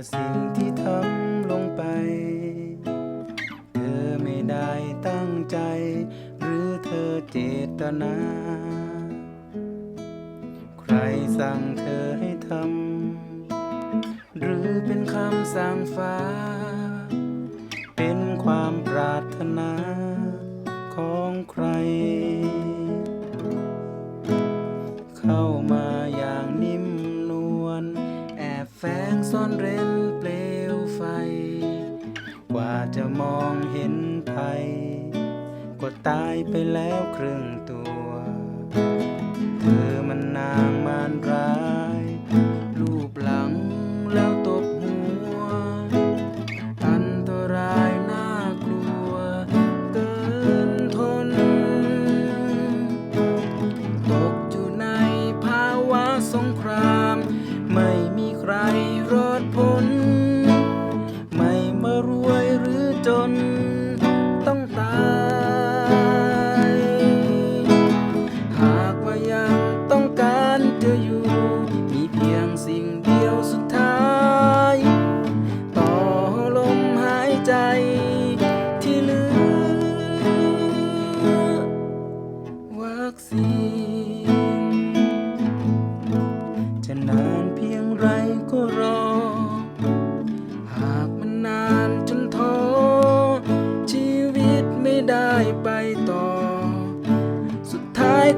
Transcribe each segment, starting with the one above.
ว่าสิ่งที่ทำลงไป เธอไม่ได้ตั้งใจ หรือเธอเจตนา ใครสั่งเธอให้ทำ หรือเป็นคำสั่งฟ้า เป็นความปรารถนาของใคร เข้ามา แฝงซ่อนเร้นเปลวไฟ กว่าจะมองเห็นภัย ก็ตายไปแล้วครึ่งตัว จน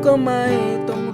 ก็ไม่ต้อง